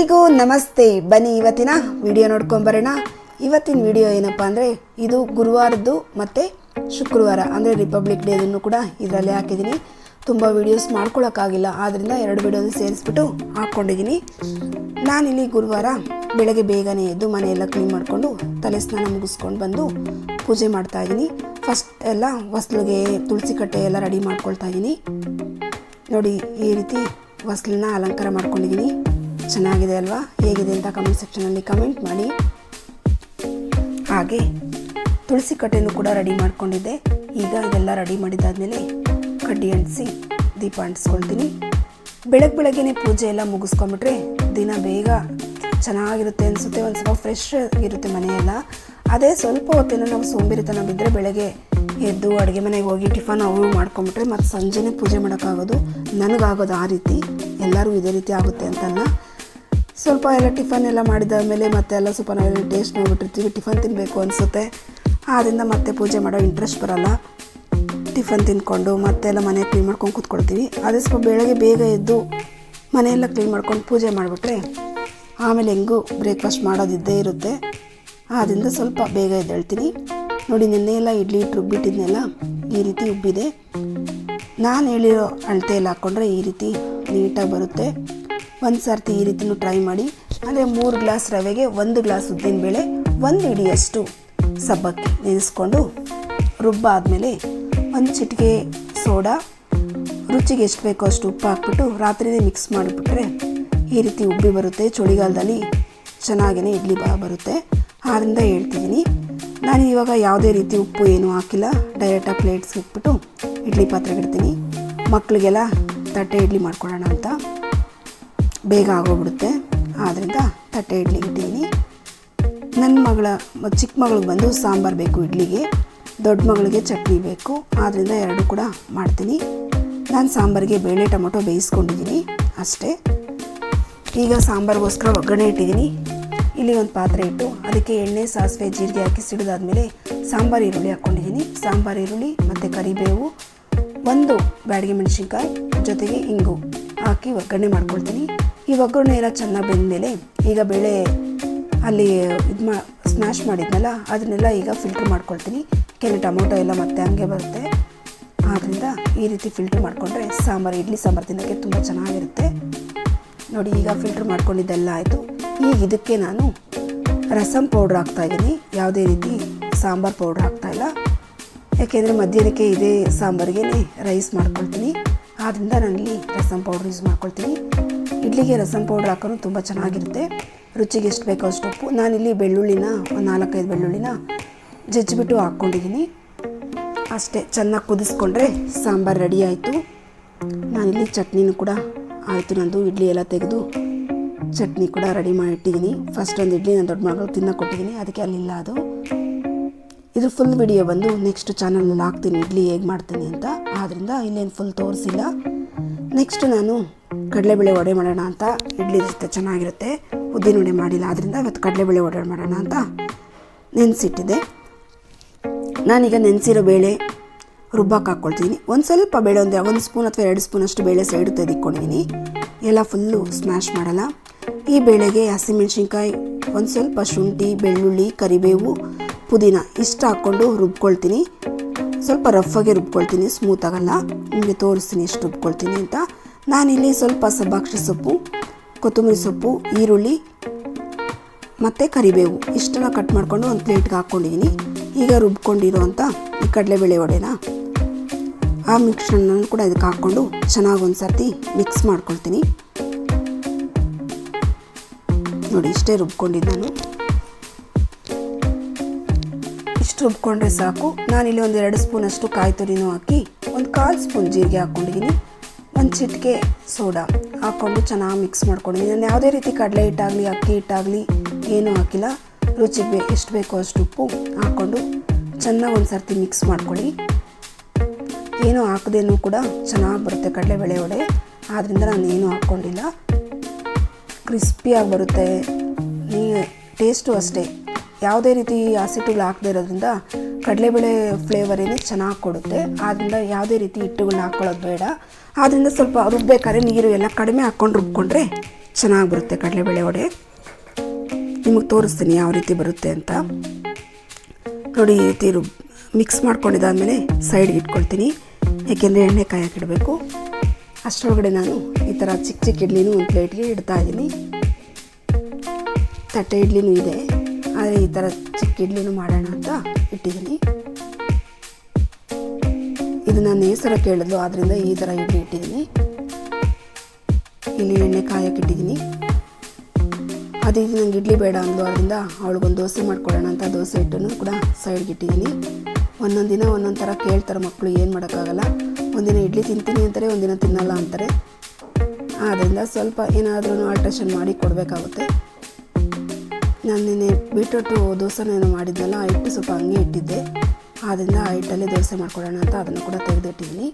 ಎಲ್ಲರಿಗೂ ನಮಸ್ತೆ. ಬನ್ನಿ, ಇವತ್ತಿನ ವಿಡಿಯೋ ನೋಡ್ಕೊಂಬರೋಣ ಇವತ್ತಿನ ವಿಡಿಯೋ ಏನಪ್ಪ ಅಂದರೆ, ಇದು ಗುರುವಾರದ್ದು ಮತ್ತು ಶುಕ್ರವಾರ, ಅಂದರೆ ರಿಪಬ್ಲಿಕ್ ಡೇದನ್ನು ಕೂಡ ಇದರಲ್ಲಿ ಹಾಕಿದ್ದೀನಿ. ತುಂಬ ವೀಡಿಯೋಸ್ ಮಾಡ್ಕೊಳಕ್ಕಾಗಿಲ್ಲ ಆದ್ದರಿಂದ ಎರಡು ವಿಡಿಯೋನ ಸೇರಿಸ್ಬಿಟ್ಟು ಹಾಕ್ಕೊಂಡಿದ್ದೀನಿ ನಾನಿಲ್ಲಿ ಗುರುವಾರ ಬೆಳಗ್ಗೆ ಬೇಗನೆ ಎದ್ದು ಮನೆಯೆಲ್ಲ ಕ್ಲೀನ್ ಮಾಡಿಕೊಂಡು ತಲೆ ಸ್ನಾನ ಮುಗಿಸ್ಕೊಂಡು ಬಂದು ಪೂಜೆ ಮಾಡ್ತಾ ಇದ್ದೀನಿ. ಫಸ್ಟ್ ಎಲ್ಲ ಹೊಸ್ಲಿಗೆ ತುಳಸಿ ಕಟ್ಟೆ ಎಲ್ಲ ರೆಡಿ ಮಾಡ್ಕೊಳ್ತಾ ಇದ್ದೀನಿ. ನೋಡಿ, ಈ ರೀತಿ ಹೊಸ್ಲನ್ನ ಅಲಂಕಾರ ಮಾಡ್ಕೊಂಡಿದ್ದೀನಿ. ಚೆನ್ನಾಗಿದೆ ಅಲ್ವಾ? ಹೇಗಿದೆ ಅಂತ ಕಮೆಂಟ್ ಸೆಕ್ಷನಲ್ಲಿ ಕಮೆಂಟ್ ಮಾಡಿ. ಹಾಗೆ, ತುಳಸಿ ಕಟ್ಟೆನೂ ಕೂಡ ರೆಡಿ ಮಾಡ್ಕೊಂಡಿದ್ದೆ. ಈಗ ಇದೆಲ್ಲ ರೆಡಿ ಮಾಡಿದ್ದಾದಮೇಲೆ ಕಡ್ಡಿ ಅಂಟಿಸಿ ದೀಪ ಅಂಟಿಸ್ಕೊಳ್ತೀನಿ. ಬೆಳಗ್ಗೆ ಬೆಳಗ್ಗೆನೇ ಪೂಜೆ ಎಲ್ಲ ಮುಗಿಸ್ಕೊಂಬಿಟ್ರೆ ದಿನ ಬೇಗ ಚೆನ್ನಾಗಿರುತ್ತೆ ಅನಿಸುತ್ತೆ. ಒಂದು ಸ್ವಲ್ಪ ಫ್ರೆಶ್ ಇರುತ್ತೆ ಮನೆಯೆಲ್ಲ. ಅದೇ ಸ್ವಲ್ಪ ಹೊತ್ತೇನೋ ನಾವು ಸೋಂಬೇರಿತನ ಬಿದ್ದರೆ ಬೆಳಗ್ಗೆ ಎದ್ದು ಅಡುಗೆ ಮನೆಗೆ ಹೋಗಿ ಟಿಫನ್ ಅವು ಮಾಡ್ಕೊಂಬಿಟ್ರೆ ಮತ್ತು ಸಂಜೆನೇ ಪೂಜೆ ಮಾಡೋಕ್ಕಾಗೋದು. ನನಗಾಗೋದು ಆ ರೀತಿ. ಎಲ್ಲರೂ ಇದೇ ರೀತಿ ಆಗುತ್ತೆ ಅಂತಲ್ಲ. ಸ್ವಲ್ಪ ಎಲ್ಲ ಟಿಫನ್ ಎಲ್ಲ ಮಾಡಿದಾದ್ಮೇಲೆ ಮತ್ತೆ ಎಲ್ಲ ಸ್ವಲ್ಪ ನಾವು ಟೇಸ್ಟ್ ನೋಡ್ಬಿಟ್ಟಿರ್ತೀವಿ ಟಿಫನ್ ತಿನ್ನಬೇಕು ಅನಿಸುತ್ತೆ. ಆದ್ದರಿಂದ ಮತ್ತೆ ಪೂಜೆ ಮಾಡೋ ಇಂಟ್ರೆಸ್ಟ್ ಬರಲ್ಲ. ಟಿಫನ್ ತಿಂದ್ಕೊಂಡು ಮತ್ತೆಲ್ಲ ಮನೆ ಕ್ಲೀನ್ ಮಾಡ್ಕೊಂಡು ಕೂತ್ಕೊಳ್ತೀವಿ. ಅದೇ ಸ್ವಲ್ಪ ಬೆಳಗ್ಗೆ ಬೇಗ ಎದ್ದು ಮನೆಯೆಲ್ಲ ಕ್ಲೀನ್ ಮಾಡ್ಕೊಂಡು ಪೂಜೆ ಮಾಡಿಬಿಟ್ರೆ ಆಮೇಲೆ ಹೆಂಗೂ ಬ್ರೇಕ್ಫಾಸ್ಟ್ ಮಾಡೋದಿದ್ದೇ ಇರುತ್ತೆ. ಆದ್ದರಿಂದ ಸ್ವಲ್ಪ ಬೇಗ ಎದ್ದೇಳ್ತೀನಿ ನೋಡಿ, ನಿನ್ನೆ ಎಲ್ಲ ಇಡ್ಲಿ ಇಟ್ಟು ರುಬ್ಬಿಟ್ಟಿದ್ನೆಲ್ಲ, ಈ ರೀತಿ ಉಬ್ಬಿದೆ. ನಾನು ಹೇಳಿರೋ ಅಳತೆಯಲ್ಲಿ ಹಾಕ್ಕೊಂಡ್ರೆ ಈ ರೀತಿ ನೀಟಾಗಿ ಬರುತ್ತೆ. ಒಂದು ಸರ್ತಿ ಈ ರೀತಿಯೂ ಟ್ರೈ ಮಾಡಿ. ಅಂದರೆ ಮೂರು ಗ್ಲಾಸ್ ರವೆಗೆ ಒಂದು ಗ್ಲಾಸ್ ಉದ್ದಿನಬೇಳೆ ಒಂದು ಇಡಿಯಷ್ಟು ಸಬ್ಬಕ್ಕಿ ನೆನೆಸ್ಕೊಂಡು ರುಬ್ಬಾದಮೇಲೆ ಒಂದು ಚಿಟಿಕೆ ಸೋಡಾ, ರುಚಿಗೆ ಎಷ್ಟು ಬೇಕೋ ಅಷ್ಟು ಉಪ್ಪು ಹಾಕ್ಬಿಟ್ಟು ರಾತ್ರಿನೇ ಮಿಕ್ಸ್ ಮಾಡಿಬಿಟ್ರೆ ಈ ರೀತಿ ಉಬ್ಬಿ ಬರುತ್ತೆ. ಚಳಿಗಾಲದಲ್ಲಿ ಚೆನ್ನಾಗೇ ಇಡ್ಲಿ ಬಾ ಬರುತ್ತೆ. ಆದ್ದರಿಂದ ಹೇಳ್ತಿದ್ದೀನಿ, ನಾನು ಇವಾಗ ಯಾವುದೇ ರೀತಿ ಉಪ್ಪು ಏನೂ ಹಾಕಿಲ್ಲ. ಡೈರೆಕ್ಟಾಗಿ ಪ್ಲೇಟ್ಸ್ಗೆ ಇಟ್ಬಿಟ್ಟು ಇಡ್ಲಿ ಪಾತ್ರೆಗೆ ಇಡ್ತೀನಿ. ಮಕ್ಕಳಿಗೆಲ್ಲ ತಟ್ಟೆ ಇಡ್ಲಿ ಮಾಡ್ಕೊಳ್ಳೋಣ ಅಂತ. ಬೇಗ ಆಗೋಗ್ಬಿಡುತ್ತೆ. ಆದ್ದರಿಂದ ತಟ್ಟೆ ಇಡ್ಲಿ ಇಟ್ಟಿದ್ದೀನಿ. ನನ್ನ ಮಗಳ ಚಿಕ್ಕ ಮಗಳಿಗೆ ಬಂದು ಸಾಂಬಾರು ಬೇಕು ಇಡ್ಲಿಗೆ. ದೊಡ್ಡ ಮಗಳಿಗೆ ಚಟ್ನಿ ಬೇಕು. ಆದ್ದರಿಂದ ಎರಡೂ ಕೂಡ ಮಾಡ್ತೀನಿ. ನಾನು ಸಾಂಬಾರಿಗೆ ಬೇಳೆ ಟೊಮೊಟೊ ಬೇಯಿಸ್ಕೊಂಡಿದ್ದೀನಿ. ಅಷ್ಟೇ. ಈಗ ಸಾಂಬಾರಿಗೋಸ್ಕರ ಒಗ್ಗರಣೆ ಇಟ್ಟಿದ್ದೀನಿ. ಇಲ್ಲಿ ಒಂದು ಪಾತ್ರೆ ಇಟ್ಟು ಅದಕ್ಕೆ ಎಣ್ಣೆ, ಸಾಸಿವೆ, ಜೀರಿಗೆ ಹಾಕಿ ಸಿಡಿದಾದ್ಮೇಲೆ ಸಾಂಬಾರು ಈರುಳ್ಳಿ ಹಾಕ್ಕೊಂಡಿದ್ದೀನಿ. ಸಾಂಬಾರು ಈರುಳ್ಳಿ ಮತ್ತು ಕರಿಬೇವು, ಒಂದು ಬ್ಯಾಡಿಗೆ ಮೆಣಸಿನ್ಕಾಯಿ ಜೊತೆಗೆ ಇಂಗು ಹಾಕಿ ಒಗ್ಗರಣೆ ಮಾಡ್ಕೊಳ್ತೀನಿ. ಈ ಒಗ್ಗರಣೆ ಎಲ್ಲ ಚೆನ್ನಾಗಿ ಬೆಂದಮೇಲೆ ಈಗ ಬೇಳೆ ಅಲ್ಲಿ ಇದು ಮಾ ಸ್ಮ್ಯಾಶ್ ಮಾಡಿದ್ನಲ್ಲ, ಅದನ್ನೆಲ್ಲ ಈಗ ಫಿಲ್ಟ್ರ್ ಮಾಡ್ಕೊಳ್ತೀನಿ. ಕೆಲವು ಟೊಮೊಟೊ ಎಲ್ಲ ಮತ್ತೆ ಹಂಗೆ ಬರುತ್ತೆ. ಆದ್ದರಿಂದ ಈ ರೀತಿ ಫಿಲ್ಟ್ರ್ ಮಾಡಿಕೊಂಡ್ರೆ ಸಾಂಬಾರು, ಇಡ್ಲಿ ಸಾಂಬಾರು ತಿನ್ನೋಕ್ಕೆ ತುಂಬ ಚೆನ್ನಾಗಿರುತ್ತೆ. ನೋಡಿ, ಈಗ ಫಿಲ್ಟ್ರ್ ಮಾಡ್ಕೊಂಡಿದ್ದೆಲ್ಲ ಆಯಿತು. ಈಗ ಇದಕ್ಕೆ ನಾನು ರಸಮ್ ಪೌಡ್ರ್ ಹಾಕ್ತಾಯಿದ್ದೀನಿ ಯಾವುದೇ ರೀತಿ ಸಾಂಬಾರು ಪೌಡ್ರ್ ಹಾಕ್ತಾಯಿಲ್ಲ ಯಾಕೆಂದರೆ ಮಧ್ಯಾಹ್ನಕ್ಕೆ ಇದೇ ಸಾಂಬಾರಿಗೆ ರೈಸ್ ಮಾಡ್ಕೊಳ್ತೀನಿ. ಆದ್ದರಿಂದ ನಾನಿಲ್ಲಿ ರಸಮ್ ಪೌಡ್ರ್ ಯೂಸ್ ಮಾಡ್ಕೊಳ್ತೀನಿ. ಇಡ್ಲಿಗೆ ರಸಮ್ ಪೌಡ್ರ್ ಹಾಕೋನು ತುಂಬ ಚೆನ್ನಾಗಿರುತ್ತೆ. ರುಚಿಗೆ ಎಷ್ಟು ಬೇಕೋ ಅಷ್ಟು ಉಪ್ಪು. ನಾನಿಲ್ಲಿ ಬೆಳ್ಳುಳ್ಳಿನ, ಒಂದು ನಾಲ್ಕೈದು ಬೆಳ್ಳುಳ್ಳಿನ ಜಜ್ಜಿಬಿಟ್ಟು ಹಾಕ್ಕೊಂಡಿದ್ದೀನಿ ಅಷ್ಟೇ, ಚೆನ್ನಾಗಿ ಕುದಿಸ್ಕೊಂಡ್ರೆ ಸಾಂಬಾರು ರೆಡಿ ಆಯಿತು. ನಾನಿಲ್ಲಿ ಚಟ್ನಿನೂ ಕೂಡ ಆಯಿತು. ನಂದು ಇಡ್ಲಿ ಎಲ್ಲ ತೆಗೆದು ಚಟ್ನಿ ಕೂಡ ರೆಡಿ ಮಾಡಿಟ್ಟಿದ್ದೀನಿ ಫಸ್ಟ್ ಒಂದು ಇಡ್ಲಿ ನನ್ನ ದೊಡ್ಡ ಮಗಳು ತಿನ್ನೋ ಕೊಟ್ಟಿದ್ದೀನಿ ಅದಕ್ಕೆ ಅಲ್ಲಿಲ್ಲ ಅದು. ಇದು ಫುಲ್ ವಿಡಿಯೋ ಬಂದು ನೆಕ್ಸ್ಟ್ ಚಾನಲಲ್ಲಿ ಹಾಕ್ತೀನಿ. ಇಡ್ಲಿ ಹೇಗೆ ಮಾಡ್ತೀನಿ ಅಂತ. ಆದ್ದರಿಂದ ಇಲ್ಲೇನು ಫುಲ್ ತೋರಿಸಿಲ್ಲ. ನೆಕ್ಸ್ಟ್ ನಾನು ಕಡಲೆಬೇಳೆ ವಡೆ ಮಾಡೋಣ ಅಂತ ಇಡ್ಲಿ ಜೊತೆ ಚೆನ್ನಾಗಿರುತ್ತೆ. ಉದ್ದಿನ ವಡೆ ಮಾಡಿಲ್ಲ ಆದ್ದರಿಂದ ಇವತ್ತು ಕಡಲೆಬೇಳೆ ವಡೆ ಮಾಡೋಣ ಅಂತ ನೆನೆಸಿಟ್ಟಿದೆ ನಾನೀಗ ನೆನೆಸಿರೋ ಬೇಳೆ ರುಬ್ಬಕ್ಕೆ ಹಾಕ್ಕೊಳ್ತೀನಿ ಒಂದು ಸ್ವಲ್ಪ ಬೇಳೆ, ಒಂದು ಒಂದು ಸ್ಪೂನ್ ಅಥವಾ ಎರಡು ಸ್ಪೂನ್ ಅಷ್ಟು ಬೇಳೆ ಸೈಡು ತೆಗೆದುಕೊಂಡಿದ್ದೀನಿ ಎಲ್ಲ ಫುಲ್ಲು ಸ್ಮ್ಯಾಶ್ ಮಾಡಲ್ಲ. ಈ ಬೇಳೆಗೆ ಹಸಿಮೆಣ್ಸಿನ್ಕಾಯಿ, ಒಂದು ಸ್ವಲ್ಪ ಶುಂಠಿ, ಬೆಳ್ಳುಳ್ಳಿ, ಕರಿಬೇವು, ಪುದೀನ ಇಷ್ಟು ಹಾಕ್ಕೊಂಡು ರುಬ್ಕೊಳ್ತೀನಿ. ಸ್ವಲ್ಪ ರಫಾಗೆ ರುಬ್ಕೊಳ್ತೀನಿ, ಸ್ಮೂತ್ ಆಗಲ್ಲ. ನಿಮಗೆ ತೋರಿಸ್ತೀನಿ ಎಷ್ಟು ರುಬ್ಕೊಳ್ತೀನಿ ಅಂತ. ನಾನಿಲ್ಲಿ ಸ್ವಲ್ಪ ಸಬ್ಬಾಕ್ಷಿ ಸೊಪ್ಪು, ಕೊತ್ತಂಬರಿ ಸೊಪ್ಪು, ಈರುಳ್ಳಿ ಮತ್ತು ಕರಿಬೇವು. ಇಷ್ಟನ್ನ ಕಟ್ ಮಾಡಿಕೊಂಡು ಒಂದು ಪ್ಲೇಟ್ಗೆ ಹಾಕ್ಕೊಂಡಿದ್ದೀನಿ ಈಗ ರುಬ್ಕೊಂಡಿರೋ ಅಂಥ ಈ ಕಡಲೆಬೇಳೆ ಒಡೆನ ಆ ಮಿಕ್ಸ್ಚರ್ನ ಕೂಡ ಇದಕ್ಕೆ ಹಾಕ್ಕೊಂಡು ಚೆನ್ನಾಗಿ ಒಂದು ಸರ್ತಿ ಮಿಕ್ಸ್ ಮಾಡ್ಕೊಳ್ತೀನಿ. ನೋಡಿ, ಇಷ್ಟೇ ರುಬ್ಕೊಂಡಿದ್ದು ನಾನು. ಇಷ್ಟು ರುಬ್ಕೊಂಡ್ರೆ ಸಾಕು. ನಾನಿಲ್ಲಿ ಒಂದು ಎರಡು ಸ್ಪೂನಷ್ಟು ಕಾಯಿ ತುರಿನೂ ಹಾಕಿ ಒಂದು ಕಾಲು ಸ್ಪೂನ್ ಜೀರಿಗೆ ಹಾಕ್ಕೊಂಡಿದ್ದೀನಿ ಒಂದು ಚಿಟಿಕೆ ಸೋಡಾ. ಹಾಕ್ಕೊಂಡು ಚೆನ್ನಾಗಿ ಮಿಕ್ಸ್ ಮಾಡ್ಕೊಂಡಿದ್ದೀನಿ ನಾನು ಯಾವುದೇ ರೀತಿ ಕಡಲೆ ಹಿಟ್ಟಾಗಲಿ, ಅಕ್ಕಿ ಹಿಟ್ಟಾಗಲಿ, ಏನೂ ಹಾಕಿಲ್ಲ. ರುಚಿಗೆ ಬೇಕು ಎಷ್ಟು ಬೇಕೋ ಅಷ್ಟು ಉಪ್ಪು ಹಾಕ್ಕೊಂಡು ಚೆನ್ನಾಗಿ ಒಂದು ಸರ್ತಿ ಮಿಕ್ಸ್ ಮಾಡ್ಕೊಳ್ಳಿ. ಏನೂ ಹಾಕದೇನೂ ಕೂಡ ಚೆನ್ನಾಗಿ ಬರುತ್ತೆ ಕಡಲೆ ಬೆಳೆ ಒಡೆ ಆದ್ದರಿಂದ ನಾನು ಏನೂ ಹಾಕ್ಕೊಂಡಿಲ್ಲ. ಕ್ರಿಸ್ಪಿಯಾಗಿ ಬರುತ್ತೆ. ನೀ ಟೇಸ್ಟು ಅಷ್ಟೇ. ಯಾವುದೇ ರೀತಿ ಹಸಿಟ್ಟುಗಳು ಹಾಕದೇ ಇರೋದ್ರಿಂದ ಕಡಲೆಬೇಳೆ ಫ್ಲೇವರೇನೆ ಚೆನ್ನಾಗಿ ಕೊಡುತ್ತೆ. ಆದ್ದರಿಂದ ಯಾವುದೇ ರೀತಿ ಹಿಟ್ಟುಗಳನ್ನ ಹಾಕ್ಕೊಳ್ಳೋದು ಬೇಡ. ಆದ್ದರಿಂದ ಸ್ವಲ್ಪ ರುಬ್ಬೇಕಾದ್ರೆ ನೀರು ಎಲ್ಲ ಕಡಿಮೆ ಹಾಕ್ಕೊಂಡು ರುಬ್ಕೊಂಡ್ರೆ ಚೆನ್ನಾಗಿ ಬರುತ್ತೆ ಕಡಲೆಬೇಳೆ ವಡೆ. ನಿಮಗೆ ತೋರಿಸ್ತೀನಿ ಯಾವ ರೀತಿ ಬರುತ್ತೆ ಅಂತ. ನೋಡಿ, ಈ ರೀತಿ ರುಬ್ ಮಿಕ್ಸ್ ಮಾಡ್ಕೊಂಡಿದ್ದಾದಮೇಲೆ ಸೈಡ್ಗೆ ಇಟ್ಕೊಳ್ತೀನಿ. ಯಾಕೆಂದರೆ ಎಣ್ಣೆ ಕಾಯಕ್ಕಿಡಬೇಕು ಅಷ್ಟರೊಳಗಡೆ ನಾನು ಈ ಥರ ಚಿಕ್ಕ ಚಿಕ್ಕ ಇಡ್ಲಿನೂ ಒಂದು ಪ್ಲೇಟ್ಗೆ ಇಡ್ತಾ ಇದ್ದೀನಿ. ತಟ್ಟೆ ಇಡ್ಲಿನೂ ಇದೆ. ಆದರೆ ಈ ಥರ ಚಿಕ್ಕ ಇಡ್ಲಿನೂ ಮಾಡೋಣ ಅಂತ ಇಟ್ಟಿದ್ದೀನಿ. ಇದು ನಾನು ಹೆಸರು ಕೇಳಿದ್ಲು ಆದ್ದರಿಂದ ಈ ಥರ ಇಡ್ಲಿ ಇಟ್ಟಿದ್ದೀನಿ. ಇಲ್ಲಿ ಎಣ್ಣೆ ಕಾಯಕ್ಕೆ ಇಟ್ಟಿದ್ದೀನಿ. ಅದೇ ನಂಗೆ ಇಡ್ಲಿ ಬೇಡ ಅಂದ್ಲು ಅದರಿಂದ ಅವಳಿಗೊಂದು ದೋಸೆ ಮಾಡ್ಕೊಡೋಣ ಅಂತ ದೋಸೆ ಹಿಟ್ಟನ್ನು ಕೂಡ ಸೈಡ್ಗೆ ಇಟ್ಟಿದ್ದೀನಿ. ಒಂದೊಂದು ದಿನ ಒಂದೊಂದು ಥರ ಕೇಳ್ತಾರೆ ಮಕ್ಕಳು ಏನು ಮಾಡೋಕ್ಕಾಗಲ್ಲ. ಒಂದಿನ ಇಡ್ಲಿ ತಿಂತೀನಿ ಅಂತಾರೆ, ಒಂದಿನ ತಿನ್ನಲ್ಲ ಅಂತಾರೆ. ಆದ್ದರಿಂದ ಸ್ವಲ್ಪ ಏನಾದರೂ ಆಲ್ಟ್ರೇಷನ್ ಮಾಡಿ ಕೊಡಬೇಕಾಗುತ್ತೆ. ನಾನು ನಿನ್ನೆ ಬೀಟ್ರೋಟು ದೋಸೆನೇನು ಮಾಡಿದ್ನಲ್ಲ ಆ ಹಿಟ್ಟು ಸ್ವಲ್ಪ ಹಂಗೆ ಇಟ್ಟಿದ್ದೆ. ಆದ್ದರಿಂದ ಆ ಹಿಟ್ಟಲ್ಲಿ ದೋಸೆ ಮಾಡ್ಕೊಡೋಣ ಅಂತ ಅದನ್ನು ಕೂಡ ತೆಗೆದಿಟ್ಟಿದ್ದೀನಿ.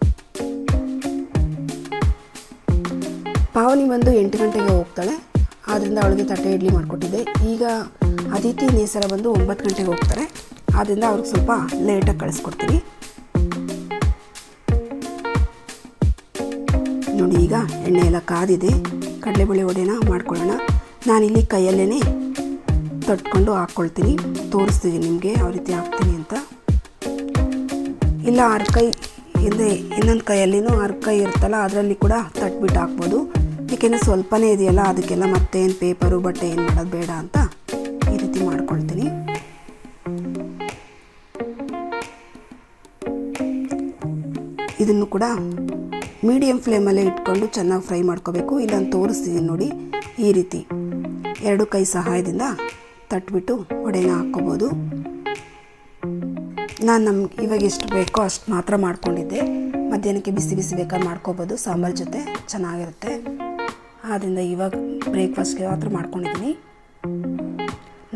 ಪಾವನಿ ಬಂದು ಎಂಟು ಗಂಟೆಗೆ ಹೋಗ್ತಾಳೆ. ಆದ್ದರಿಂದ ಅವಳಿಗೆ ತಟ್ಟೆ ಇಡ್ಲಿ ಮಾಡಿಕೊಟ್ಟಿದ್ದೆ. ಈಗ ಅದಿತಿ ನೇಸರ ಬಂದು ಒಂಬತ್ತು ಗಂಟೆಗೆ ಹೋಗ್ತಾರೆ. ಆದ್ದರಿಂದ ಅವ್ರಿಗೆ ಸ್ವಲ್ಪ ಲೇಟಾಗಿ ಕಳಿಸ್ಕೊಡ್ತೀನಿ. ನೋಡಿ ಈಗ ಎಣ್ಣೆ ಎಲ್ಲ ಕಾದಿದೆ. ಕಡಲೆಬೇಳೆ ಒಡೆನ ಮಾಡ್ಕೊಳ್ಳೋಣ. ನಾನಿಲ್ಲಿ ಕೈಯಲ್ಲೇ ತಟ್ಕೊಂಡು ಹಾಕ್ಕೊಳ್ತೀನಿ. ತೋರಿಸ್ತೀನಿ ನಿಮಗೆ ಯಾವ ರೀತಿ ಹಾಕ್ತೀನಿ ಅಂತ. ಇಲ್ಲ ಆರು ಕೈ ಹಿಂದೆ ಇನ್ನೊಂದು ಕೈಯಲ್ಲಿನೂ ಕೈ ಇರುತ್ತಲ್ಲ, ಅದರಲ್ಲಿ ಕೂಡ ತಟ್ಬಿಟ್ಟು ಹಾಕ್ಬೋದು. ಏಕೆಂದರೆ ಸ್ವಲ್ಪನೇ ಇದೆಯಲ್ಲ, ಅದಕ್ಕೆಲ್ಲ ಮತ್ತೇನು ಪೇಪರು, ಬಟ್ಟೆ ಏನು ಮಾಡೋದು ಬೇಡ ಅಂತ ಈ ರೀತಿ ಮಾಡ್ಕೊಳ್ತೀನಿ. ಇದನ್ನು ಕೂಡ ಮೀಡಿಯಮ್ ಫ್ಲೇಮಲ್ಲೇ ಇಟ್ಕೊಂಡು ಚೆನ್ನಾಗಿ ಫ್ರೈ ಮಾಡ್ಕೋಬೇಕು. ಇಲ್ಲ ತೋರಿಸ್ತೀನಿ ನೋಡಿ ಈ ರೀತಿ. ಎರಡು ಕೈ ಸಹಾಯದಿಂದ ತಟ್ಬಿಟ್ಟು ಒಡೆನ ಹಾಕ್ಕೋಬೋದು. ನಾನು ನಮ್ಗೆ ಇವಾಗ ಎಷ್ಟು ಬೇಕೋ ಅಷ್ಟು ಮಾತ್ರ ಮಾಡ್ಕೊಂಡಿದ್ದೆ. ಮಧ್ಯಾಹ್ನಕ್ಕೆ ಬಿಸಿ ಬಿಸಿ ಬೇಕಾದ್ರೆ ಮಾಡ್ಕೋಬೋದು. ಸಾಂಬಾರು ಜೊತೆ ಚೆನ್ನಾಗಿರುತ್ತೆ. ಆದ್ದರಿಂದ ಇವಾಗ ಬ್ರೇಕ್ಫಾಸ್ಟ್ಗೆ ಮಾತ್ರ ಮಾಡ್ಕೊಂಡಿದ್ದೀನಿ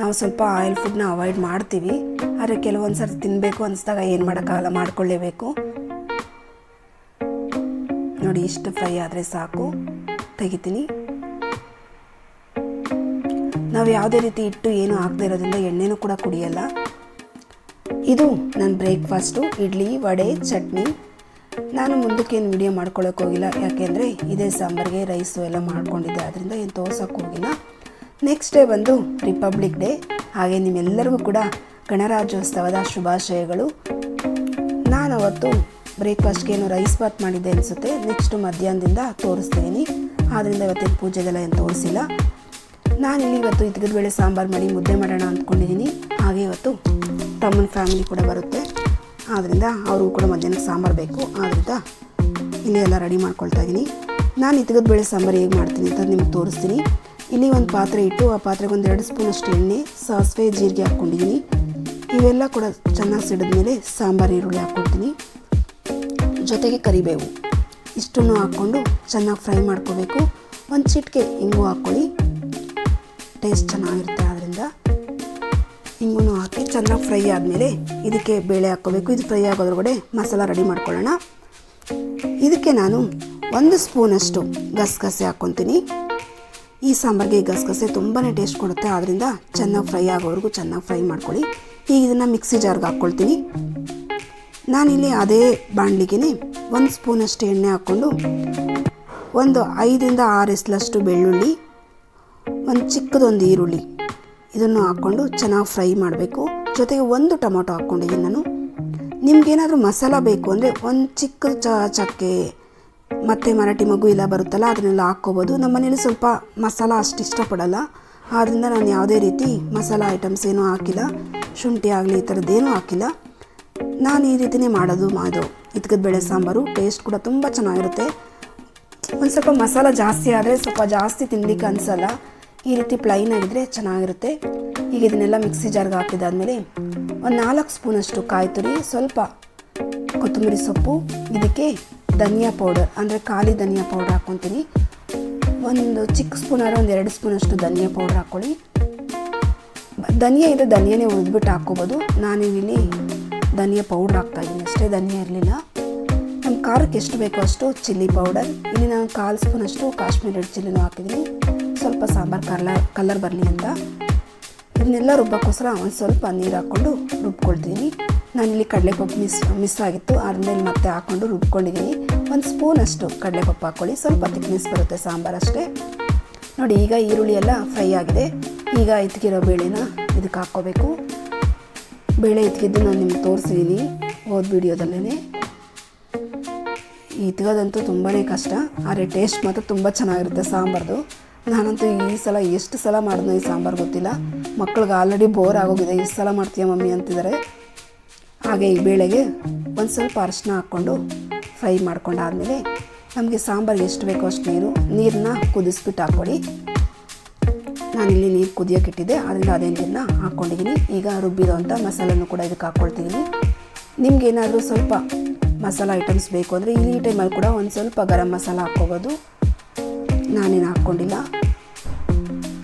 ನಾವು ಸ್ವಲ್ಪ ಆಯಿಲ್ ಫುಡ್ನ ಅವಾಯ್ಡ್ ಮಾಡ್ತೀವಿ. ಆದರೆ ಕೆಲವೊಂದು ಸರ್ತಿ ತಿನ್ನಬೇಕು ಅನಿಸ್ದಾಗ ಏನು ಮಾಡೋಕ್ಕಾಗಲ್ಲ, ಮಾಡ್ಕೊಳ್ಳೇಬೇಕು. ನೋಡಿ, ಇಷ್ಟು ಫ್ರೈ ಆದರೆ ಸಾಕು. ತೆಗಿತೀನಿ. ನಾವು ಯಾವುದೇ ರೀತಿ ಇಟ್ಟು ಏನು ಹಾಕದೇ ಇರೋದ್ರಿಂದ ಎಣ್ಣೆನೂ ಕೂಡ ಕುಡಿಯಲ್ಲ. ಇದು ನನ್ನ ಬ್ರೇಕ್ಫಾಸ್ಟು, ಇಡ್ಲಿ, ವಡೆ, ಚಟ್ನಿ. ನಾನು ಮುಂದಕ್ಕೇನು ವಿಡಿಯೋ ಮಾಡ್ಕೊಳ್ಳೋಕೆ ಹೋಗಿಲ್ಲ. ಯಾಕೆಂದರೆ ಇದೇ ಸಾಂಬಾರಿಗೆ ರೈಸು ಎಲ್ಲ ಮಾಡ್ಕೊಂಡಿದ್ದೆ. ಅದರಿಂದ ಏನು ತೋರ್ಸೋಕೆ ಹೋಗಿಲ್ಲ. ನೆಕ್ಸ್ಟ್ ಡೇ ಬಂದು ರಿಪಬ್ಲಿಕ್ ಡೇ ಹಾಗೆ ನಿಮ್ಮೆಲ್ಲರಿಗೂ ಕೂಡ ಗಣರಾಜ್ಯೋತ್ಸವದ ಶುಭಾಶಯಗಳು. ನಾನು ಅವತ್ತು ಬ್ರೇಕ್ಫಾಸ್ಟ್ಗೆ ಏನು ರೈಸ್ ಬಾತ್ ಮಾಡಿದ್ದೆ ಅನಿಸುತ್ತೆ. ನೆಕ್ಸ್ಟು ಮಧ್ಯಾಹ್ನದಿಂದ ತೋರಿಸ್ತೀನಿ. ಆದ್ದರಿಂದ ಇವತ್ತಿನ ಪೂಜೆದೆಲ್ಲ ಏನು ತೋರಿಸಿಲ್ಲ. ನಾನಿಲ್ಲಿ ಇವತ್ತು ಇದ್ಗದ ಬೇಳೆ ಸಾಂಬಾರು ಮಾಡಿ ಮುದ್ದೆ ಮಾಡೋಣ ಅಂದ್ಕೊಂಡಿದ್ದೀನಿ. ಹಾಗೆ ಇವತ್ತು ತಮ್ಮನ ಫ್ಯಾಮಿಲಿ ಕೂಡ ಬರುತ್ತೆ. ಆದ್ದರಿಂದ ಅವ್ರಿಗೂ ಕೂಡ ಮಧ್ಯಾಹ್ನ ಸಾಂಬಾರು ಬೇಕು. ಆದ್ದರಿಂದ ಇಲ್ಲೇ ಎಲ್ಲ ರೆಡಿ ಮಾಡ್ಕೊಳ್ತಾ ಇದ್ದೀನಿ ನಾನು ಇದ್ಗದ ಬೇಳೆ ಸಾಂಬಾರು ಹೇಗೆ ಮಾಡ್ತೀನಿ ಅಂತ ನಿಮ್ಗೆ ತೋರಿಸ್ತೀನಿ. ಇಲ್ಲಿ ಒಂದು ಪಾತ್ರೆ ಇಟ್ಟು ಆ ಪಾತ್ರೆಗೆ ಒಂದು ಎರಡು ಸ್ಪೂನ್ ಅಷ್ಟು ಎಣ್ಣೆ, ಸಾಸಿವೆ, ಜೀರಿಗೆ ಹಾಕ್ಕೊಂಡಿದ್ದೀನಿ ಇವೆಲ್ಲ ಕೂಡ ಚೆನ್ನಾಗಿ ಸಿಡಿದ್ಮೇಲೆ ಸಾಂಬಾರು ಈರುಳ್ಳಿ ಹಾಕ್ಕೊಡ್ತೀನಿ. ಜೊತೆಗೆ ಕರಿಬೇವು. ಇಷ್ಟನ್ನು ಹಾಕ್ಕೊಂಡು ಚೆನ್ನಾಗಿ ಫ್ರೈ ಮಾಡ್ಕೋಬೇಕು. ಒಂದು ಚಿಟಿಕೆ ಇಂಗು ಹಾಕ್ಕೊಳ್ಳಿ. ಟೇಸ್ಟ್ ಚೆನ್ನಾಗಿರುತ್ತೆ. ಆದ್ದರಿಂದ ಹಿಂಗೂ ಹಾಕಿ ಚೆನ್ನಾಗಿ ಫ್ರೈ ಆದಮೇಲೆ ಇದಕ್ಕೆ ಬೇಳೆ ಹಾಕ್ಕೋಬೇಕು. ಇದು ಫ್ರೈ ಆಗೋದ್ರೊಳಗಡೆ ಮಸಾಲ ರೆಡಿ ಮಾಡ್ಕೊಳ್ಳೋಣ. ಇದಕ್ಕೆ ನಾನು ಒಂದು ಸ್ಪೂನಷ್ಟು ಗಸಗಸೆ ಹಾಕ್ಕೊತೀನಿ. ಈ ಸಾಂಬಾರಿಗೆ ಗಸಗಸೆ ತುಂಬಾ ಟೇಸ್ಟ್ ಕೊಡುತ್ತೆ. ಆದ್ದರಿಂದ ಚೆನ್ನಾಗಿ ಫ್ರೈ ಆಗೋವರೆಗೂ ಚೆನ್ನಾಗಿ ಫ್ರೈ ಮಾಡ್ಕೊಳ್ಳಿ. ಈಗ ಇದನ್ನು ಮಿಕ್ಸಿ ಜಾರ್ಗೆ ಹಾಕ್ಕೊಳ್ತೀನಿ. ನಾನಿಲ್ಲಿ ಅದೇ ಬಾಣಲಿಗೆ ಒಂದು ಸ್ಪೂನಷ್ಟು ಎಣ್ಣೆ ಹಾಕ್ಕೊಂಡು ಒಂದು ಐದರಿಂದ ಆರು ಎಸ್ಲಷ್ಟು ಬೆಳ್ಳುಳ್ಳಿ ಒಂದು ಚಿಕ್ಕದೊಂದು ಈರುಳ್ಳಿ. ಇದನ್ನು ಹಾಕ್ಕೊಂಡು ಚೆನ್ನಾಗಿ ಫ್ರೈ ಮಾಡಬೇಕು. ಜೊತೆಗೆ ಒಂದು ಟೊಮೊಟೊ ಹಾಕ್ಕೊಂಡಿದ್ದೀನಿ ನಾನು ನಿಮಗೇನಾದರೂ ಮಸಾಲ ಬೇಕು ಅಂದರೆ ಒಂದು ಚಿಕ್ಕ ಚ ಚಕ್ಕೆ, ಮತ್ತು ಮರಾಠಿ ಮಗು ಇಲ್ಲ ಬರುತ್ತಲ್ಲ, ಅದನ್ನೆಲ್ಲ ಹಾಕ್ಕೋಬೋದು. ನಮ್ಮ ಮನೇಲಿ ಸ್ವಲ್ಪ ಮಸಾಲ ಅಷ್ಟು ಇಷ್ಟಪಡಲ್ಲ. ಆದ್ದರಿಂದ ನಾನು ಯಾವುದೇ ರೀತಿ ಮಸಾಲ ಐಟಮ್ಸ್ ಏನೂ ಹಾಕಿಲ್ಲ. ಶುಂಠಿ ಆಗಲಿ, ಈ ಥರದ್ದೇನೂ ಹಾಕಿಲ್ಲ. ನಾನು ಈ ರೀತಿಯೇ ಮಾಡೋದು ಮಾದು ಇದಕ್ಕದ ಬೇಳೆ ಸಾಂಬಾರು ಟೇಸ್ಟ್ ಕೂಡ ತುಂಬ ಚೆನ್ನಾಗಿರುತ್ತೆ. ಒಂದು ಸ್ವಲ್ಪ ಮಸಾಲ ಜಾಸ್ತಿ ಆದರೆ ಸ್ವಲ್ಪ ಜಾಸ್ತಿ ತಿನ್ನಲಿಕ್ಕೆ ಅನಿಸಲ್ಲ. ಈ ರೀತಿ ಪ್ಲೈನ್ ಆಗಿದ್ರೆ ಚೆನ್ನಾಗಿರುತ್ತೆ. ಈಗ ಇದನ್ನೆಲ್ಲ ಮಿಕ್ಸಿ ಜಾರ್ಗೆ ಹಾಕಿದಾದ್ಮೇಲೆ ಒಂದು ನಾಲ್ಕು ಸ್ಪೂನಷ್ಟು ಕಾಯಿ ತುರಿ, ಸ್ವಲ್ಪ ಕೊತ್ತಂಬರಿ ಸೊಪ್ಪು, ಇದಕ್ಕೆ ಧನಿಯಾ ಪೌಡರ್ ಅಂದರೆ ಖಾಲಿ ಧನಿಯಾ ಪೌಡರ್ ಹಾಕ್ಕೊತೀನಿ ಒಂದು ಚಿಕ್ಕ ಸ್ಪೂನ್ ಆದರೆ ಒಂದು ಎರಡು ಸ್ಪೂನಷ್ಟು ಧನಿಯಾ ಪೌಡರ್ ಹಾಕ್ಕೊಳ್ಳಿ ಧನಿಯಾ ಇದೆ ಧನಿಯಾನೇ ಉಳಿದ್ಬಿಟ್ಟು ಹಾಕ್ಕೋಬೋದು. ಇಲ್ಲಿ ಧನಿಯಾ ಪೌಡ್ರ್ ಹಾಕ್ತಾಯಿದ್ದೀನಿ ಅಷ್ಟೇ ಧನಿಯಾ ಇರಲಿಲ್ಲ. ಖಾರಕ್ಕೆ ಎಷ್ಟು ಬೇಕೋ ಅಷ್ಟು ಚಿಲ್ಲಿ ಪೌಡರ್. ಇಲ್ಲಿ ನಾನು ಕಾಲು ಸ್ಪೂನಷ್ಟು ಕಾಶ್ಮೀರಿ ರೆಡ್ ಚಿಲ್ಲಿನೂ ಹಾಕಿದ್ದೀನಿ. ಸ್ವಲ್ಪ ಸಾಂಬಾರು ಕಲರ್ ಕಲರ್ ಬರಲಿ ಅಂತ. ಇದನ್ನೆಲ್ಲ ರುಬ್ಬಕ್ಕೋಸ್ಕರ ಒಂದು ಸ್ವಲ್ಪ ನೀರು ಹಾಕ್ಕೊಂಡು ರುಬ್ಕೊಳ್ತೀನಿ. ನಾನಿಲ್ಲಿ ಕಡಲೆಪಪ್ಪು ಮಿಸ್ ಮಿಸ್ ಆಗಿತ್ತು. ಆದ್ಮೇಲೆ ಮತ್ತೆ ಹಾಕ್ಕೊಂಡು ರುಬ್ಕೊಂಡಿದ್ದೀನಿ. ಒಂದು ಸ್ಪೂನಷ್ಟು ಕಡಲೆಪಪ್ಪು ಹಾಕ್ಕೊಳ್ಳಿ. ಸ್ವಲ್ಪ ತಿಕ್ನೆಸ್ ಬರುತ್ತೆ ಸಾಂಬಾರು ಅಷ್ಟೇ. ನೋಡಿ, ಈಗ ಈರುಳ್ಳಿ ಎಲ್ಲ ಫ್ರೈ ಆಗಿದೆ. ಈಗ ಇತ್ಕಿರೋ ಬೇಳೆನ ಇದಕ್ಕೆ ಹಾಕ್ಕೋಬೇಕು. ಬೇಳೆ ಇತ್ಕಿದ್ದು ನಾನು ನಿಮ್ಗೆ ತೋರಿಸಿದ್ದೀನಿ ಹೋದ ವಿಡಿಯೋದಲ್ಲೇ ಇತ್ಗೋದಂತೂ ತುಂಬಾ ಕಷ್ಟ. ಆದರೆ ಟೇಸ್ಟ್ ಮಾತ್ರ ತುಂಬ ಚೆನ್ನಾಗಿರುತ್ತೆ ಸಾಂಬಾರ್ದು. ನಾನಂತೂ ಈ ಸಲ ಎಷ್ಟು ಸಲ ಮಾಡಿದ್ನೋ ಈ ಸಾಂಬಾರು ಗೊತ್ತಿಲ್ಲ. ಮಕ್ಳಿಗೆ ಆಲ್ರೆಡಿ ಬೋರ್ ಆಗೋಗಿದೆ. ಎಷ್ಟು ಸಲ ಮಾಡ್ತೀಯ ಮಮ್ಮಿ ಅಂತಿದ್ದಾರೆ. ಹಾಗೆ ಈ ಬೇಳೆಗೆ ಒಂದು ಸ್ವಲ್ಪ ಅರಿಶಿನ ಹಾಕ್ಕೊಂಡು ಫ್ರೈ ಮಾಡ್ಕೊಂಡಾದಮೇಲೆ ನಮಗೆ ಸಾಂಬಾರ್ಗೆ ಎಷ್ಟು ಬೇಕೋ ಅಷ್ಟು ನೀರು ನೀರನ್ನ ಕುದಿಸ್ಬಿಟ್ಟು ಹಾಕ್ಕೊಡಿ ನಾನಿಲ್ಲಿ ನೀರು ಕುದಿಯೋಕೆ ಇಟ್ಟಿದ್ದೆ. ಅದರಿಂದ ಅದೇ ನೀರನ್ನ ಹಾಕ್ಕೊಂಡಿದ್ದೀನಿ. ಈಗ ರುಬ್ಬಿರೋ ಅಂಥ ಮಸಾಲನ್ನು ಕೂಡ ಇದಕ್ಕೆ ಹಾಕ್ಕೊಳ್ತಿದ್ದೀನಿ. ನಿಮ್ಗೆ ಏನಾದರೂ ಸ್ವಲ್ಪ ಮಸಾಲ ಐಟಮ್ಸ್ ಬೇಕು ಅಂದರೆ ಈ ಟೈಮಲ್ಲಿ ಕೂಡ ಒಂದು ಸ್ವಲ್ಪ ಗರಂ ಮಸಾಲ ಹಾಕ್ಕೋಬೋದು. ನಾನೇನು ಹಾಕ್ಕೊಂಡಿಲ್ಲ.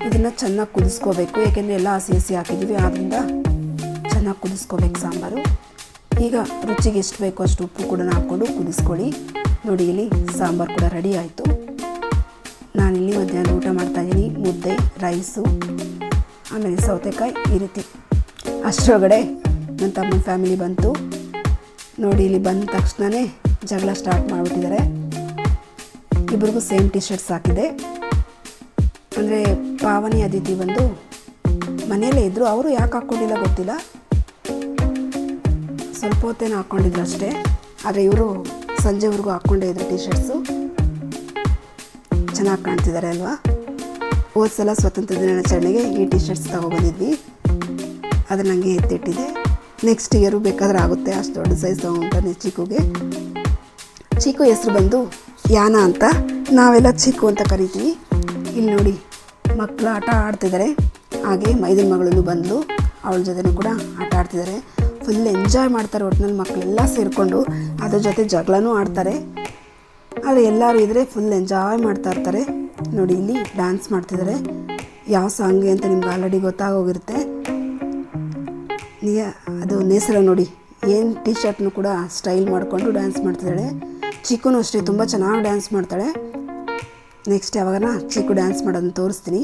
ಇದನ್ನು ಚೆನ್ನಾಗಿ ಕುದಿಸ್ಕೋಬೇಕು. ಏಕೆಂದರೆ ಎಲ್ಲ ಹಸಿ ಹಸಿ ಹಾಕಿದ್ದೀವಿ ಆದ್ದರಿಂದ ಚೆನ್ನಾಗಿ ಕುದಿಸ್ಕೋಬೇಕು ಸಾಂಬಾರು. ಈಗ ರುಚಿಗೆ ಎಷ್ಟು ಬೇಕೋ ಅಷ್ಟು ಉಪ್ಪು ಕೂಡ ಹಾಕ್ಕೊಂಡು ಕುದಿಸ್ಕೊಳ್ಳಿ. ನೋಡಿ, ಇಲ್ಲಿ ಸಾಂಬಾರು ಕೂಡ ರೆಡಿ ಆಯಿತು. ನಾನಿಲ್ಲಿ ಮಧ್ಯಾಹ್ನ ಊಟ ಮಾಡ್ತಾಯಿದ್ದೀನಿ ಮುದ್ದೆ ರೈಸು ಆಮೇಲೆ ಸೌತೆಕಾಯಿ ಈ ರೀತಿ. ಅಷ್ಟರೊಳಗಡೆ ನನ್ನ ತಮ್ಮನ ಫ್ಯಾಮಿಲಿ ಬಂತು. ನೋಡಿ, ಇಲ್ಲಿ ಬಂದ ತಕ್ಷಣವೇ ಜಗಳ ಸ್ಟಾರ್ಟ್ ಮಾಡಿಬಿಟ್ಟಿದ್ದಾರೆ. ಇಬ್ರಿಗೂ ಸೇಮ್ ಟಿ ಶರ್ಟ್ಸ್ ಹಾಕಿದೆ. ಅಂದರೆ ಪಾವನಿ ಅದಿತಿ ಬಂದು ಮನೆಯಲ್ಲೇ ಇದ್ದರು ಅವರು ಯಾಕೆ ಹಾಕ್ಕೊಂಡಿಲ್ಲ ಗೊತ್ತಿಲ್ಲ. ಸ್ವಲ್ಪ ಹೊತ್ತೇನು ಹಾಕ್ಕೊಂಡಿದ್ರು ಅಷ್ಟೇ. ಆದರೆ ಇವರು ಸಂಜೆವರೆಗೂ ಹಾಕ್ಕೊಂಡೇ ಇದ್ರು ಟಿ ಶರ್ಟ್ಸು ಚೆನ್ನಾಗಿ ಕಾಣ್ತಿದ್ದಾರೆ ಅಲ್ವಾ? ಹೋದ ಸಲ ಸ್ವತಂತ್ರ ದಿನಾಚರಣೆಗೆ ಈ ಟಿ ಶರ್ಟ್ಸ್ ತೊಗೊಬಂದಿದ್ವಿ ಅದು ನನಗೆ ಎತ್ತಿಟ್ಟಿದೆ. ನೆಕ್ಸ್ಟ್ ಇಯರು ಬೇಕಾದ್ರೆ ಆಗುತ್ತೆ, ಅಷ್ಟು ದೊಡ್ಡ ಸೈಜ್ ತಗೊಂತಾನೆ ಚಿಕ್ಕುಗೆ. ಚಿಕ್ಕು ಹೆಸ್ರು ಬಂದು ಯಾನ ಅಂತ. ನಾವೆಲ್ಲ ಚಿಕ್ಕು ಅಂತ ಕರಿತೀವಿ. ಇಲ್ಲಿ ನೋಡಿ ಮಕ್ಕಳು ಆಟ ಆಡ್ತಿದ್ದಾರೆ ಹಾಗೆ ಮೈದಿನ ಮಗಳಲ್ಲೂ ಬಂದು ಅವಳ ಜೊತೆನೂ ಕೂಡ ಆಟ ಆಡ್ತಿದ್ದಾರೆ ಫುಲ್ ಎಂಜಾಯ್ ಮಾಡ್ತಾರೆ ಒಟ್ಟಿನಲ್ಲಿ ಮಕ್ಕಳೆಲ್ಲ ಸೇರಿಕೊಂಡು. ಅದ್ರ ಜೊತೆ ಜಗಳನೂ ಆಡ್ತಾರೆ. ಆದರೆ ಎಲ್ಲರೂ ಇದ್ದರೆ ಫುಲ್ ಎಂಜಾಯ್ ಮಾಡ್ತಾ ಇರ್ತಾರೆ. ನೋಡಿ, ಇಲ್ಲಿ ಡ್ಯಾನ್ಸ್ ಮಾಡ್ತಿದ್ದಾರೆ ಯಾವ ಸಾಂಗ್ಗೆ ಅಂತ ನಿಮ್ಗೆ ಆಲ್ರೆಡಿ ಗೊತ್ತಾಗೋಗಿರುತ್ತೆ. ನೀ ಅದು ನೇಸರ ನೋಡಿ. ಏನು ಟಿ ಶರ್ಟ್ನು ಕೂಡ ಸ್ಟೈಲ್ ಮಾಡಿಕೊಂಡು ಡ್ಯಾನ್ಸ್ ಮಾಡ್ತಿದ್ದಾಳೆ. ಚಿಕ್ಕನು ಅಷ್ಟೇ, ತುಂಬ ಚೆನ್ನಾಗಿ ಡ್ಯಾನ್ಸ್ ಮಾಡ್ತಾಳೆ. ನೆಕ್ಸ್ಟ್ ಯಾವಾಗನ ಚಿಕ್ಕು ಡ್ಯಾನ್ಸ್ ಮಾಡೋದನ್ನು ತೋರಿಸ್ತೀನಿ.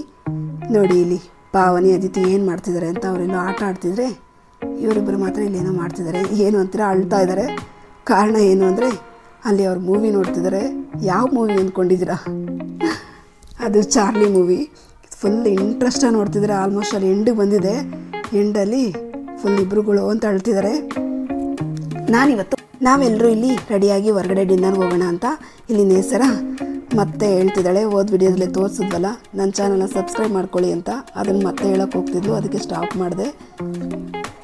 ನೋಡಿ ಇಲ್ಲಿ, ಪಾವನಿ ಅದಿತಿ ಏನು ಮಾಡ್ತಿದ್ದಾರೆ ಅಂತ ಅವರೆಲ್ಲ ಆಟ ಆಡ್ತಿದ್ರೆ ಇವರಿಬ್ಬರು ಮಾತ್ರ ಇಲ್ಲೇನೋ ಮಾಡ್ತಿದ್ದಾರೆ. ಏನು ಅಂತೀರ, ಅಳ್ತಾ ಇದ್ದಾರೆ. ಕಾರಣ ಏನು ಅಂದರೆ, ಅಲ್ಲಿ ಅವ್ರು ಮೂವಿ ನೋಡ್ತಿದ್ದಾರೆ. ಯಾವ ಮೂವಿ ಅಂದ್ಕೊಂಡಿದ್ದೀರಾ ಅದು ಚಾರ್ಲಿ ಮೂವಿ ಫುಲ್ ಇಂಟ್ರೆಸ್ಟಾಗಿ ನೋಡ್ತಿದ್ದಾರೆ. ಆಲ್ಮೋಸ್ಟ್ ಅಲ್ಲಿ ಎಂಡಿಗೆ ಬಂದಿದೆ. ಎಂಡಲ್ಲಿ ಫುಲ್ ಇಬ್ರುಗಳು ಅಂತ ಹೇಳ್ತಿದ್ದಾರೆ ನಾನಿವತ್ತು ನಾವೆಲ್ಲರೂ ಇಲ್ಲಿ ರೆಡಿಯಾಗಿ ಹೊರಗಡೆ ಡಿನ್ನರ್ಗೆ ಹೋಗೋಣ ಅಂತ ಇಲ್ಲಿ ನೇಸರ ಮತ್ತೆ ಹೇಳ್ತಿದ್ದಾಳೆ. ಓದ್ ವಿಡಿಯೋದಲ್ಲಿ ತೋರಿಸಿದ್ವಲ್ಲ ನನ್ನ ಚಾನಲ್ನ ಸಬ್ಸ್ಕ್ರೈಬ್ ಮಾಡ್ಕೊಳ್ಳಿ ಅಂತ. ಅದನ್ನು ಮತ್ತೆ ಹೇಳೋಕೆ ಹೋಗ್ತಿದ್ಲು, ಅದಕ್ಕೆ ಸ್ಟಾಪ್ ಮಾಡಿದೆ.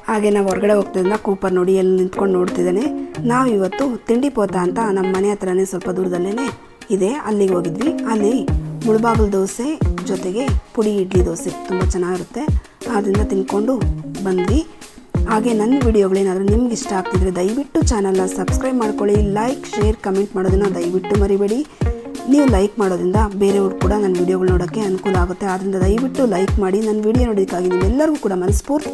ಹಾಗೆ ನಾವು ಹೊರಗಡೆ ಹೋಗ್ತಿದ್ದ ಕೂಪರ್ ನೋಡಿ ಎಲ್ಲಿ ನಿಂತ್ಕೊಂಡು ನೋಡ್ತಿದ್ದೇನೆ. ನಾವು ಇವತ್ತು ತಿಂಡಿ ಪೋತ ಅಂತ ನಮ್ಮ ಮನೆ ಹತ್ರನೇ ಸ್ವಲ್ಪ ದೂರದಲ್ಲೇ ಇದೆ, ಅಲ್ಲಿಗೆ ಹೋಗಿದ್ವಿ. ಅಲ್ಲಿ ಮುಳುಬಾಗಿಲು ದೋಸೆ ಜೊತೆಗೆ ಪುಡಿ ಇಡ್ಲಿ ದೋಸೆ ತುಂಬ ಚೆನ್ನಾಗಿರುತ್ತೆ. ಆದ್ದರಿಂದ ತಿನ್ಕೊಂಡು ಬಂದ್ವಿ. ಹಾಗೆ ನನ್ನ ವಿಡಿಯೋಗಳೇನಾದರೂ ನಿಮ್ಗೆ ಇಷ್ಟ ಆಗ್ತಿದ್ರೆ ದಯವಿಟ್ಟು ಚಾನಲ್ನ ಸಬ್ಸ್ಕ್ರೈಬ್ ಮಾಡ್ಕೊಳ್ಳಿ ಲೈಕ್ ಶೇರ್ ಕಮೆಂಟ್ ಮಾಡೋದನ್ನು ದಯವಿಟ್ಟು ಮರಿಬೇಡಿ. ನೀವು ಲೈಕ್ ಮಾಡೋದ್ರಿಂದ ಬೇರೆಯವ್ರು ಕೂಡ ನನ್ನ ವಿಡಿಯೋಗಳು ನೋಡೋಕ್ಕೆ ಅನುಕೂಲ ಆಗುತ್ತೆ. ಆದ್ದರಿಂದ ದಯವಿಟ್ಟು ಲೈಕ್ ಮಾಡಿ, ನನ್ನ ವಿಡಿಯೋ ನೋಡೋದಕ್ಕಾಗಿ ನಿಮ್ಮೆಲ್ಲರಿಗೂ ಕೂಡ ಮನಸ್ಫೂರ್ತಿ